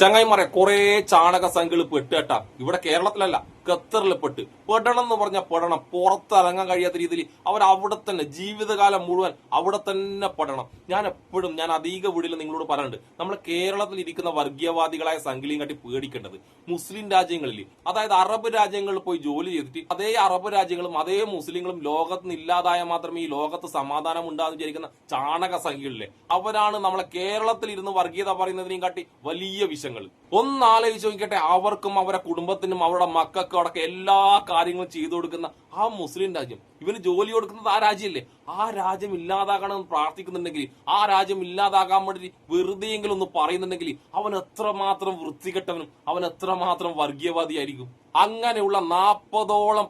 ചങ്ങായിമാരെ കുറെ ചാണക സംഖ്യകൾ പെട്ടുകെട്ടാ ഇവിടെ കേരളത്തിലല്ല ഖത്തറിൽ പെട്ട്. പെടണം എന്ന് പറഞ്ഞ പെടണം. പുറത്തിറങ്ങാൻ കഴിയാത്ത രീതിയിൽ അവർ അവിടെ തന്നെ ജീവിതകാലം മുഴുവൻ അവിടെ തന്നെ പെടണം. ഞാൻ എപ്പോഴും ഞാൻ അധിക വീടിൽ നിങ്ങളോട് പറയുന്നുണ്ട് നമ്മൾ കേരളത്തിൽ ഇരിക്കുന്ന വർഗീയവാദികളായ സംഖ്യയും കാട്ടി പേടിക്കേണ്ടത് മുസ്ലിം രാജ്യങ്ങളിൽ അതായത് അറബ് രാജ്യങ്ങളിൽ പോയി ജോലി ചെയ്തിട്ട് അതേ അറബ് രാജ്യങ്ങളും അതേ മുസ്ലിങ്ങളും ലോകത്ത് ഇല്ലാതായ മാത്രമേ ഈ ലോകത്ത് സമാധാനം ഉണ്ടാകുന്ന വിചാരിക്കുന്ന ചാണക സംഖ്യകളിലെ അവരാണ് നമ്മളെ കേരളത്തിൽ ഇരുന്ന് വർഗീയത പറയുന്നതിനെയും കാട്ടി വലിയ വിഷയങ്ങൾ ഒന്നാലോചിച്ച് നോക്കിക്കട്ടെ അവർക്കും അവരുടെ കുടുംബത്തിനും അവരുടെ മക്കൾക്കും അടക്കം എല്ലാ കാര്യങ്ങളും ചെയ്തു കൊടുക്കുന്ന ആ മുസ്ലിം രാജ്യം ഇവന് ജോലി കൊടുക്കുന്നത് ആ രാജ്യമല്ലേ? ആ രാജ്യം ഇല്ലാതാകണം എന്ന് പ്രാർത്ഥിക്കുന്നുണ്ടെങ്കിൽ ആ രാജ്യം ഇല്ലാതാകാൻ വേണ്ടി വെറുതെയെങ്കിലും ഒന്ന് പറയുന്നുണ്ടെങ്കിൽ അവൻ എത്രമാത്രം വൃത്തികെട്ടവനും അവൻ എത്രമാത്രം വർഗീയവാദിയായിരിക്കും. അങ്ങനെയുള്ള നാൽപ്പതോളം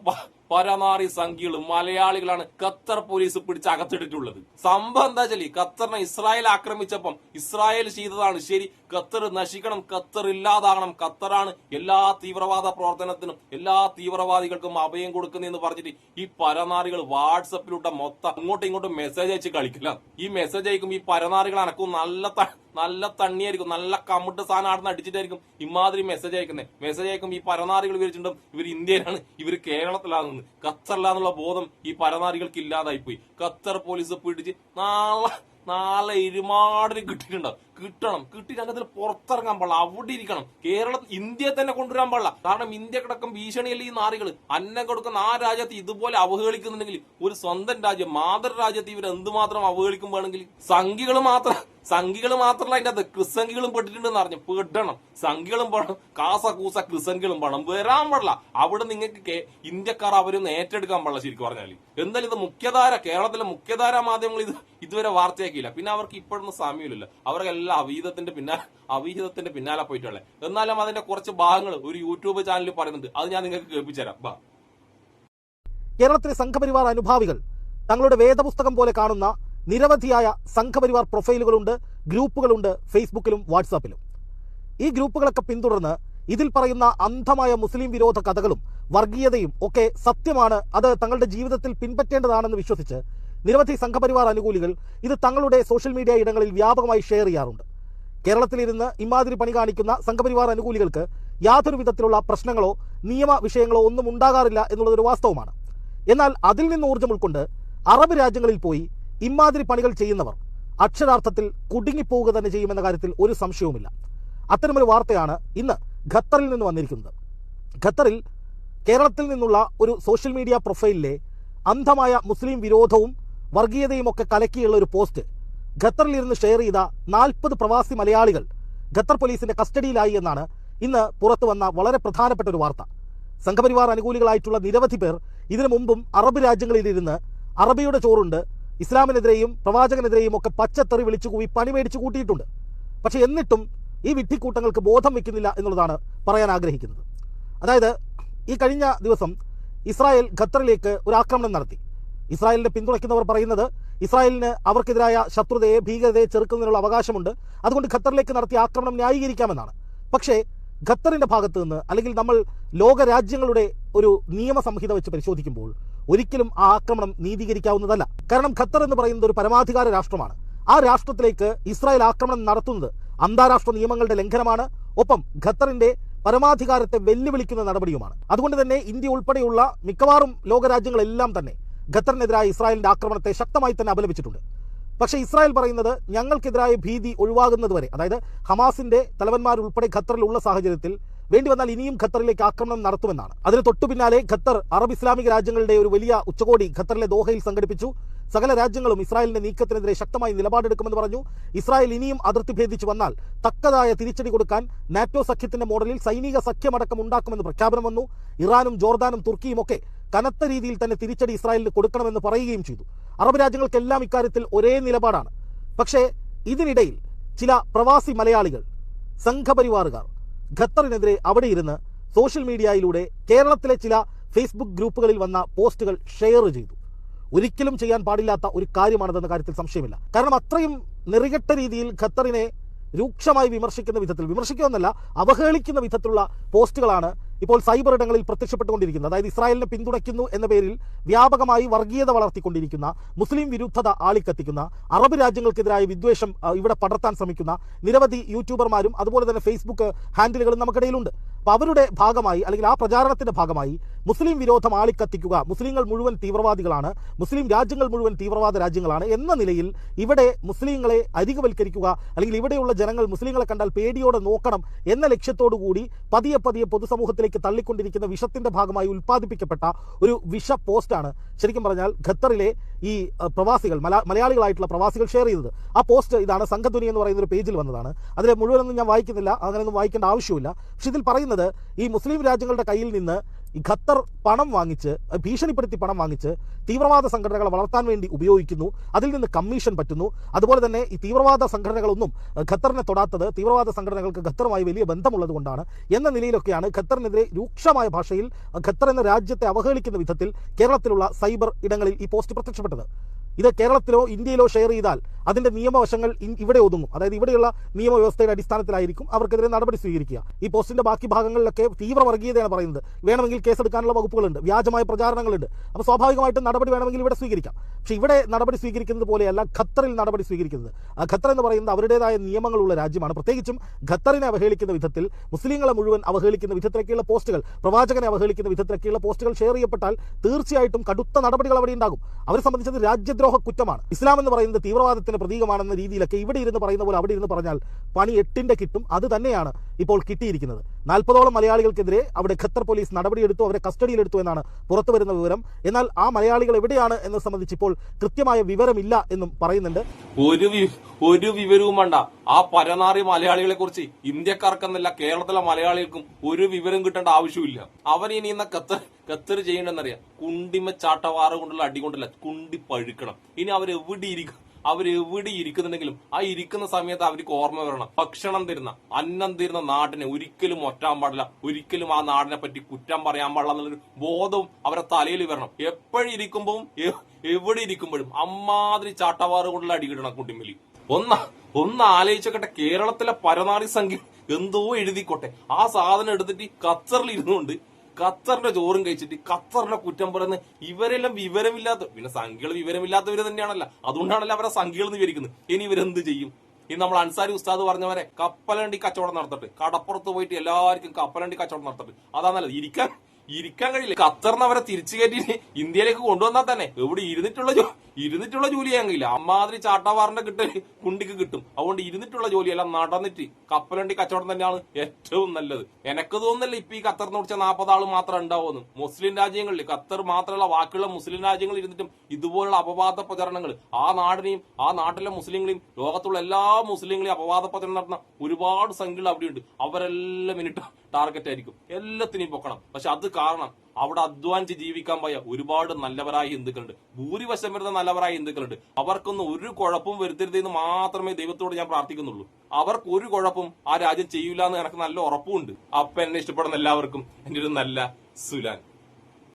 പരനാറി സംഖ്യകളും മലയാളികളാണ് ഖത്തർ പോലീസ് പിടിച്ച് അകത്തിട്ടിട്ടുള്ളത്. സംഭവം എന്താ വെച്ചാൽ ഖത്തറിനെ ഇസ്രായേൽ ആക്രമിച്ചപ്പം ഇസ്രായേൽ ചെയ്തതാണ്. ശരി ഖത്തർ നശിക്കണം ഖത്തർ ഇല്ലാതാകണം ഖത്തറാണ് എല്ലാ തീവ്രവാദ പ്രവർത്തനത്തിനും എല്ലാ തീവ്രവാദികൾക്കും അഭയം കൊടുക്കുന്നതെന്ന് പറഞ്ഞിട്ട് ഈ പരനാറികൾ വാട്സപ്പിലൂടെ മൊത്തം അങ്ങോട്ടും ഇങ്ങോട്ടും മെസ്സേജ് അയച്ച് കളിക്കില്ല. ഈ മെസ്സേജ് അയക്കും ഈ പരനാറികൾ അനക്കും നല്ല നല്ല തണ്ണിയായിരിക്കും. നല്ല കമ്മിട്ട് സാധനം ആടുന്ന അടിച്ചിട്ടായിരിക്കും ഇമാതിരി മെസ്സേജ് അയക്കുന്നത് മെസ്സേജ് അയക്കും ഈ പരനാരികൾ വിവരിച്ചിട്ടും ഇവർ ഇന്ത്യയിലാണ് ഇവർ കേരളത്തിലാകുന്നത് ഖത്തറിലാന്നുള്ള ബോധം ഈ പരനാറികൾക്ക് ഇല്ലാതായി പോയി ഖത്തർ പോലീസ് പിടിച്ച് നാളെ നാളെ ഇരുമാടിന് കിട്ടിയിട്ടുണ്ടാവും. കിട്ടണം. കിട്ടി അതിൽ പുറത്തിറങ്ങാൻ പാടില്ല. അവിടെ ഇരിക്കണം. കേരളം ഇന്ത്യയെ തന്നെ കൊണ്ടുവരാൻ പാടില്ല. കാരണം ഇന്ത്യ കിടക്കും ഭീഷണിയല്ലേ ഈ നാറികൾ അന്നം കൊടുക്കുന്ന ആ രാജ്യത്ത് ഇതുപോലെ അവഹേളിക്കുന്നുണ്ടെങ്കിൽ ഒരു സ്വന്തം രാജ്യം മാതൃ രാജ്യത്ത് ഇവർ എന്തുമാത്രം വേണമെങ്കിൽ? സംഖ്യകൾ മാത്രം സംഖികൾ മാത്രമല്ല അതിന്റെ അത് ക്രിസംഖികളും പെട്ടിട്ടുണ്ടെന്ന് അറിഞ്ഞു പെടണം. സംഖികളും പെടണം. കാസ കൂസ ക്രിസംഖികളും പെടണം. വരാൻ പാടില്ല. അവിടെ നിങ്ങൾക്ക് ഇന്ത്യക്കാർ അവരൊന്ന് ഏറ്റെടുക്കാൻ പാടില്ല ശരിക്കും പറഞ്ഞാൽ എന്തായാലും ഇത് മുഖ്യധാര കേരളത്തിലെ മുഖ്യധാര മാധ്യമങ്ങൾ ഇത് ഇതുവരെ വാർത്തയാക്കിയില്ല. പിന്നെ അവർക്ക് ഇപ്പോഴൊന്നും സമയമില്ല അവർക്കെല്ലാം അവീതത്തിന്റെ പിന്നാലെ അവീഹിതത്തിന്റെ പിന്നാലെ പോയിട്ടുള്ളത് എന്നാലും അതിന്റെ കുറച്ച് ഭാഗങ്ങൾ ഒരു യൂട്യൂബ് ചാനലിൽ പറയുന്നുണ്ട്. അത് ഞാൻ നിങ്ങൾക്ക് കേൾപ്പിച്ചു തരാം ബാ. കേരളത്തിലെ സംഘപരിവാർ അനുഭാവികൾ തങ്ങളുടെ വേദപുസ്തകം പോലെ കാണുന്ന നിരവധിയായ സംഘപരിവാർ പ്രൊഫൈലുകളുണ്ട് ഗ്രൂപ്പുകളുണ്ട് ഫേസ്ബുക്കിലും വാട്സാപ്പിലും. ഈ ഗ്രൂപ്പുകളൊക്കെ പിന്തുടർന്ന് ഇതിൽ പറയുന്ന അന്ധമായ മുസ്ലിം വിരോധ കഥകളും വർഗീയതയും ഒക്കെ സത്യമാണ്. അത് തങ്ങളുടെ ജീവിതത്തിൽ പിൻപറ്റേണ്ടതാണെന്ന് വിശ്വസിച്ച് നിരവധി സംഘപരിവാർ അനുകൂലികൾ ഇത് തങ്ങളുടെ സോഷ്യൽ മീഡിയ ഇടങ്ങളിൽ വ്യാപകമായി ഷെയർ ചെയ്യാറുണ്ട്. കേരളത്തിലിരുന്ന് ഇമാതിരി പണി കാണിക്കുന്ന സംഘപരിവാർ അനുകൂലികൾക്ക് യാതൊരു വിധത്തിലുള്ള പ്രശ്നങ്ങളോ നിയമ വിഷയങ്ങളോ ഒന്നും ഉണ്ടാകാറില്ല എന്നുള്ളതൊരു വാസ്തവമാണ്. എന്നാൽ അതിൽ നിന്ന് ഊർജം ഉൾക്കൊണ്ട് അറബ് രാജ്യങ്ങളിൽ പോയി ഇമാതിരി പണികൾ ചെയ്യുന്നവർ അക്ഷരാർത്ഥത്തിൽ കുടുങ്ങിപ്പോവുക തന്നെ ചെയ്യുമെന്ന കാര്യത്തിൽ ഒരു സംശയവുമില്ല. അത്തരമൊരു വാർത്തയാണ് ഇന്ന് ഖത്തറിൽ നിന്ന് വന്നിരിക്കുന്നത്. ഖത്തറിൽ കേരളത്തിൽ നിന്നുള്ള ഒരു സോഷ്യൽ മീഡിയ പ്രൊഫൈലിലെ അന്ധമായ മുസ്ലിം വിരോധവും വർഗീയതയും ഒക്കെ കലക്കിയുള്ള ഒരു പോസ്റ്റ്. ഖത്തറിൽ ഇരുന്ന് ഷെയർ ചെയ്ത നാൽപ്പത് പ്രവാസി മലയാളികൾ ഖത്തർ പോലീസിന്റെ കസ്റ്റഡിയിലായി എന്നാണ് ഇന്ന് പുറത്തു വന്ന വളരെ പ്രധാനപ്പെട്ട ഒരു വാർത്ത. സംഘപരിവാർ അനുകൂലികളായിട്ടുള്ള നിരവധി പേർ ഇതിനു മുമ്പും അറബ് രാജ്യങ്ങളിലിരുന്ന് അറബിയുടെ ചോറുണ്ട് ഇസ്ലാമിനെതിരെയും പ്രവാചകനെതിരെയും ഒക്കെ പച്ചത്തെറി വിളിച്ചു കൂവി പണി മേടിച്ചു കൂട്ടിയിട്ടുണ്ട്. പക്ഷെ എന്നിട്ടും ഈ വിഡ്ഢിക്കൂട്ടങ്ങൾക്ക് ബോധം വെക്കുന്നില്ല എന്നുള്ളതാണ് പറയാൻ ആഗ്രഹിക്കുന്നത്. അതായത് ഈ കഴിഞ്ഞ ദിവസം ഇസ്രായേൽ ഖത്തറിലേക്ക് ഒരു ആക്രമണം നടത്തി. ഇസ്രായേലിനെ പിന്തുണയ്ക്കുന്നവർ പറയുന്നത് ഇസ്രായേലിന് അവർക്കെതിരായ ശത്രുതയെ ഭീകരതയെ ചെറുക്കുന്നതിനുള്ള അവകാശമുണ്ട്. അതുകൊണ്ട് ഖത്തറിലേക്ക് നടത്തിയ ആക്രമണം ന്യായീകരിക്കാമെന്നാണ്. പക്ഷേ ഖത്തറിന്റെ ഭാഗത്ത് നിന്ന് അല്ലെങ്കിൽ നമ്മൾ ലോക രാജ്യങ്ങളുടെ ഒരു നിയമസംഹിത വെച്ച് പരിശോധിക്കുമ്പോൾ ഒരിക്കലും ആ ആക്രമണം നീതീകരിക്കാവുന്നതല്ല. കാരണം ഖത്തർ എന്ന് പറയുന്നത് ഒരു പരമാധികാര രാഷ്ട്രമാണ്. ആ രാഷ്ട്രത്തിലേക്ക് ഇസ്രായേൽ ആക്രമണം നടത്തുന്നത് അന്താരാഷ്ട്ര നിയമങ്ങളുടെ ലംഘനമാണ്. ഒപ്പം ഖത്തറിന്റെ പരമാധികാരത്തെ വെല്ലുവിളിക്കുന്ന നടപടിയുമാണ്. അതുകൊണ്ട് തന്നെ ഇന്ത്യ ഉൾപ്പെടെയുള്ള മിക്കവാറും ലോകരാജ്യങ്ങളെല്ലാം തന്നെ ഖത്തറിനെതിരായ ഇസ്രായേലിന്റെ ആക്രമണത്തെ ശക്തമായി തന്നെ അപലപിച്ചിട്ടുണ്ട്. പക്ഷേ ഇസ്രായേൽ പറയുന്നത് ഞങ്ങൾക്കെതിരായ ഭീതി ഒഴിവാകുന്നതുവരെ അതായത് ഹമാസിന്റെ തലവന്മാരുൾപ്പെടെ ഖത്തറിലുള്ള സാഹചര്യത്തിൽ വേണ്ടി വന്നാൽ ഇനിയും ഖത്തറിലേക്ക് ആക്രമണം നടത്തുമെന്നാണ്. അതിന് തൊട്ടു പിന്നാലെ ഖത്തർ അറബ് ഇസ്ലാമിക രാജ്യങ്ങളുടെ ഒരു വലിയ ഉച്ചകോടി ഖത്തറിലെ ദോഹയിൽ സംഘടിപ്പിച്ചു. സകല രാജ്യങ്ങളും ഇസ്രായേലിന്റെ നീക്കത്തിനെതിരെ ശക്തമായി നിലപാടെടുക്കുമെന്ന് പറഞ്ഞു. ഇസ്രായേൽ ഇനിയും അതിർത്തി ഭേദിച്ചു വന്നാൽ തക്കതായ തിരിച്ചടി കൊടുക്കാൻ നാറ്റോ സഖ്യത്തിന്റെ മോഡലിൽ സൈനിക സഖ്യമടക്കം ഉണ്ടാക്കുമെന്ന് പ്രഖ്യാപനം വന്നു. ഇറാനും ജോർദാനും തുർക്കിയും ഒക്കെ കനത്ത രീതിയിൽ തന്നെ തിരിച്ചടി ഇസ്രായേലിന് കൊടുക്കണമെന്ന് പറയുകയും ചെയ്തു. അറബ് രാജ്യങ്ങൾക്കെല്ലാം ഇക്കാര്യത്തിൽ ഒരേ നിലപാടാണ്. പക്ഷേ ഇതിനിടയിൽ ചില പ്രവാസി മലയാളികൾ സംഘപരിവാറുകാർ ഖത്തറിനെതിരെ അവിടെ ഇരുന്ന് സോഷ്യൽ മീഡിയയിലൂടെ കേരളത്തിലെ ചില ഫേസ്ബുക്ക് ഗ്രൂപ്പുകളിൽ വന്ന പോസ്റ്റുകൾ ഷെയർ ചെയ്തു. ഒരിക്കലും ചെയ്യാൻ പാടില്ലാത്ത ഒരു കാര്യമാണതെന്ന കാര്യത്തിൽ സംശയമില്ല. കാരണം അത്രയും നെറികെട്ട രീതിയിൽ ഖത്തറിനെ രൂക്ഷമായി വിമർശിക്കുന്ന വിധത്തിൽ വിമർശിക്കുമെന്നല്ല അവഹേളിക്കുന്ന വിധത്തിലുള്ള പോസ്റ്റുകളാണ് ഇപ്പോൾ സൈബർ ഇടങ്ങളിൽ പ്രത്യക്ഷപ്പെട്ടുകൊണ്ടിരിക്കുന്നത്. അതായത് ഇസ്രായേലിനെ പിന്തുണയ്ക്കുന്നു എന്ന പേരിൽ വ്യാപകമായി വർഗീയത വളർത്തിക്കൊണ്ടിരിക്കുന്ന മുസ്ലിം വിരുദ്ധത ആളിക്കത്തിക്കുന്ന അറബ് രാജ്യങ്ങൾക്കെതിരായ വിദ്വേഷം ഇവിടെ പടർത്താൻ ശ്രമിക്കുന്ന നിരവധി യൂട്യൂബർമാരും അതുപോലെ തന്നെ ഫേസ്ബുക്ക് ഹാൻഡിലുകളും നമുക്കിടയിലുണ്ട്. അപ്പോൾ അവരുടെ ഭാഗമായി അല്ലെങ്കിൽ ആ പ്രചാരണത്തിന്റെ ഭാഗമായി മുസ്ലിം വിരോധം ആളിക്കത്തിക്കുക. മുസ്ലിങ്ങൾ മുഴുവൻ തീവ്രവാദികളാണ്. മുസ്ലിം രാജ്യങ്ങൾ മുഴുവൻ തീവ്രവാദ രാജ്യങ്ങളാണ് എന്ന നിലയിൽ ഇവിടെ മുസ്ലിങ്ങളെ അരികവൽക്കരിക്കുക അല്ലെങ്കിൽ ഇവിടെയുള്ള ജനങ്ങൾ മുസ്ലിങ്ങളെ കണ്ടാൽ പേടിയോടെ നോക്കണം എന്ന ലക്ഷ്യത്തോടു കൂടി പതിയെ പതിയെ പൊതുസമൂഹത്തിലേക്ക് തള്ളിക്കൊണ്ടിരിക്കുന്ന വിഷത്തിന്റെ ഭാഗമായി ഉൽപ്പാദിപ്പിക്കപ്പെട്ട ഒരു വിഷ പോസ്റ്റാണ് ശരിക്കും പറഞ്ഞാൽ ഖത്തറിലെ ഈ പ്രവാസികൾ മല മലയാളികളായിട്ടുള്ള പ്രവാസികൾ ഷെയർ ചെയ്തത്. ആ പോസ്റ്റ് ഇതാണ് സംഘധ്വനി എന്ന് പറയുന്ന ഒരു പേജിൽ വന്നതാണ്. അതിലെ മുഴുവനൊന്നും ഞാൻ വായിക്കുന്നില്ല അങ്ങനെയൊന്നും വായിക്കേണ്ട ആവശ്യമില്ല. പക്ഷെ ഇതിൽ പറയുന്നത് ഈ മുസ്ലിം രാജ്യങ്ങളുടെ കയ്യിൽ നിന്ന് ഈ ഖത്തർ പണം വാങ്ങിച്ച് ഭീഷണിപ്പെടുത്തി പണം വാങ്ങിച്ച് തീവ്രവാദ സംഘടനകളെ വളർത്താൻ വേണ്ടി ഉപയോഗിക്കുന്നു. അതിൽ നിന്ന് കമ്മീഷൻ പറ്റുന്നു. അതുപോലെ തന്നെ ഈ തീവ്രവാദ സംഘടനകളൊന്നും ഖത്തറിനെ തൊടാത്തത് തീവ്രവാദ സംഘടനകൾക്ക് ഖത്തറുമായി വലിയ ബന്ധമുള്ളത് കൊണ്ടാണ്. എന്ന നിലയിലൊക്കെയാണ് ഖത്തറിനെതിരെ രൂക്ഷമായ ഭാഷയിൽ ഖത്തർ എന്ന രാജ്യത്തെ അവഹേളിക്കുന്ന വിധത്തിൽ കേരളത്തിലുള്ള സൈബർ ഇടങ്ങളിൽ ഈ പോസ്റ്റ് പ്രത്യക്ഷപ്പെട്ടത്. ഇത് കേരളത്തിലോ ഇന്ത്യയിലോ ഷെയർ ചെയ്താൽ അതിന്റെ നിയമവശങ്ങൾ ഇവിടെ ഒതുങ്ങും. അതായത് ഇവിടെയുള്ള നിയമവ്യവസ്ഥയുടെ അടിസ്ഥാനത്തിലായിരിക്കും അവർക്കെതിരെ നടപടി സ്വീകരിക്കുക. ഈ പോസ്റ്റിന്റെ ബാക്കി ഭാഗങ്ങളിലൊക്കെ തീവ്ര വർഗീയതയാണ് പറയുന്നത്. വേണമെങ്കിൽ കേസെടുക്കാനുള്ള വകുപ്പുകളുണ്ട്. വ്യാജമായ പ്രചാരണങ്ങളുണ്ട്. അപ്പോൾ സ്വാഭാവികമായിട്ടും നടപടി വേണമെങ്കിൽ ഇവിടെ സ്വീകരിക്കാം. പക്ഷെ ഇവിടെ നടപടി സ്വീകരിക്കുന്നത് പോലെയല്ല ഖത്തറിൽ നടപടി സ്വീകരിക്കുന്നത്. ഖത്തർ എന്ന് പറയുന്നത് അവരുടേതായ നിയമങ്ങളുള്ള രാജ്യമാണ്. പ്രത്യേകിച്ചും ഖത്തറിനെ അവഹേളിക്കുന്ന വിധത്തിൽ മുസ്ലിങ്ങളെ മുഴുവൻ അവഹേളിക്കുന്ന വിധത്തിലൊക്കെയുള്ള പോസ്റ്റുകൾ പ്രവാചകനെ അവഹേളിക്കുന്ന വിധത്തിലൊക്കെയുള്ള പോസ്റ്റുകൾ ഷെയർ ചെയ്യപ്പെട്ടാൽ തീർച്ചയായിട്ടും കടുത്ത നടപടികൾ അവിടെ ഉണ്ടാകും. അവരെ സംബന്ധിച്ചത് രാജ്യദ്രോഹ കുറ്റമാണ്. ഇസ്ലാം എന്ന് പറയുന്നത് തീവ്രവാദത്തിന്റെ പ്രതീകമാണെന്ന രീതിയിലൊക്കെ ഇവിടെ ഇരുന്ന് പറയുന്ന പോലെ അവിടെ ഇരുന്ന് പറഞ്ഞാൽ പണി എട്ടിന്റെ കിട്ടും. അത് തന്നെയാണ്. ഇപ്പോൾ കിട്ടിയിരിക്കുന്നത്. നാൽപ്പതോളം മലയാളികൾക്കെതിരെ അവിടെ ഖത്തർ പോലീസ് നടപടിയെടുത്തു അവരെ കസ്റ്റഡിയിലെടുത്തു എന്നാണ് പുറത്തു വരുന്ന വിവരം. എന്നാൽ ആ മലയാളികൾ എവിടെയാണ് എന്ന് സംബന്ധിച്ച് ഇപ്പോൾ കൃത്യമായ വിവരമില്ല എന്നും പറയുന്നുണ്ട്. ഒരു ഒരു വിവരവും വേണ്ട. ആ പരനാറി മലയാളികളെ കുറിച്ച് ഇന്ത്യക്കാർക്കെന്നല്ല കേരളത്തിലെ മലയാളികൾക്കും ഒരു വിവരം കിട്ടേണ്ട ആവശ്യമില്ല അവർ ഇനി ഇന്ന കത്തർ കത്തർ ചെയ്യണ്ടെന്നറിയാം. കുണ്ടിമ ചാട്ടവാറ കൊണ്ടുള്ള അടി കൊണ്ടല്ല കുണ്ടി പഴുക്കണം. ഇനി അവരെവിടെ ഇരിക്കും അവരെവിടെ ഇരിക്കുന്നുണ്ടെങ്കിലും ആ ഇരിക്കുന്ന സമയത്ത് അവർക്ക് ഓർമ്മ വരണം. ഭക്ഷണം തരുന്ന അന്നം തരുന്ന നാടിനെ ഒരിക്കലും ഒറ്റാൻ പാടില്ല. ഒരിക്കലും ആ നാടിനെ പറ്റി കുറ്റം പറയാൻ പാടില്ല എന്നുള്ളൊരു ബോധവും അവരെ തലയിൽ വരണം. എപ്പോഴിരിക്കുമ്പോഴും എവിടെ ഇരിക്കുമ്പോഴും അമ്മാതിരി ചാട്ടവാറ് കൊണ്ടുള്ള അടി കുട്ടിമലി ഒന്ന് ഒന്ന് ആലോചിച്ചോക്കട്ടെ കേരളത്തിലെ പരനാറി സംഖ്യ എന്തോ എഴുതിക്കോട്ടെ. ആ സാധനം എടുത്തിട്ട് കച്ചറിൽ ഇരുന്നുകൊണ്ട് ഖത്തറിന്റെ ചോറും കഴിച്ചിട്ട് ഖത്തറിന്റെ കുറ്റം പറയുന്ന ഇവരെല്ലാം വിവരമില്ലാത്ത പിന്നെ സംഖ്യകൾ വിവരമില്ലാത്തവര് തന്നെയാണല്ലോ. അതുകൊണ്ടാണല്ലോ അവരെ സംഖ്യകൾ എന്ന് വിവരിക്കുന്നത്. ഇനി ഇവരെന്ത് ചെയ്യും? ഇനി നമ്മൾ അൻസാരി ഉസ്താദ് പറഞ്ഞവരെ കപ്പലണ്ടി കച്ചവടം നടത്തട്ടെ. കടപ്പുറത്ത് പോയിട്ട് എല്ലാവർക്കും കപ്പലണ്ടി കച്ചവടം നടത്തട്ടെ. അതാ നല്ലത്. ഇരിക്കാൻ ഇരിക്കാൻ കഴിയില്ല. ഖത്തറിന് അവരെ തിരിച്ചു കയറ്റി ഇന്ത്യയിലേക്ക് കൊണ്ടുവന്നാൽ തന്നെ എവിടെ ഇരുന്നിട്ടുള്ള ഇരുന്നിട്ടുള്ള ജോലി ചെയ്യാൻ കഴിയില്ല. അമ്മാതിരി ചാട്ടാവാറിന്റെ കിട്ടൽ കുണ്ടിക്ക് കിട്ടും. അതുകൊണ്ട് ഇരുന്നിട്ടുള്ള ജോലിയല്ല നടന്നിട്ട് കപ്പലണ്ടി കച്ചവടം തന്നെയാണ് ഏറ്റവും നല്ലത്. എനക്ക് തോന്നുന്നില്ല ഇപ്പൊ ഈ ഖത്തറിന് കുറിച്ച നാൽപ്പത് ആൾ മാത്രം ഉണ്ടാവുമെന്ന്. മുസ്ലിം രാജ്യങ്ങളിൽ ഖത്തർ മാത്രമല്ല ബാക്കിയുള്ള മുസ്ലിം രാജ്യങ്ങളിൽ ഇരുന്നിട്ടും ഇതുപോലുള്ള അപവാദ പ്രചരണങ്ങൾ. ആ നാടിനെയും ആ നാട്ടിലെ മുസ്ലിങ്ങളെയും ലോകത്തുള്ള എല്ലാ മുസ്ലിങ്ങളെയും അപവാദ പ്രചരണം നടത്തുന്ന ഒരുപാട് സംഖ്യകൾ അവിടെയുണ്ട്. അവരെല്ലാം മിനിറ്റ് ടാർഗറ്റ് ആയിരിക്കും. എല്ലാത്തിനെയും പൊക്കണം. പക്ഷെ അത് കാരണം അവിടെ അധ്വാനിച്ച് ജീവിക്കാൻ പോയ ഒരുപാട് നല്ലവരായ ഹിന്ദുക്കളുണ്ട്. ഭൂരിവശം വരുന്ന നല്ലവരായ ഹിന്ദുക്കളുണ്ട്. അവർക്കൊന്നും ഒരു കുഴപ്പവും വരുത്തരുതെന്ന് മാത്രമേ ദൈവത്തോട് ഞാൻ പ്രാർത്ഥിക്കുന്നുള്ളൂ. അവർക്ക് ഒരു കുഴപ്പം ആ രാജ്യം ചെയ്യൂല എന്ന് എനിക്ക് നല്ല ഉറപ്പുണ്ട് അപ്പൊ എന്നെ ഇഷ്ടപ്പെടുന്ന എല്ലാവർക്കും എന്റെ ഒരു നല്ല സുലാൻ.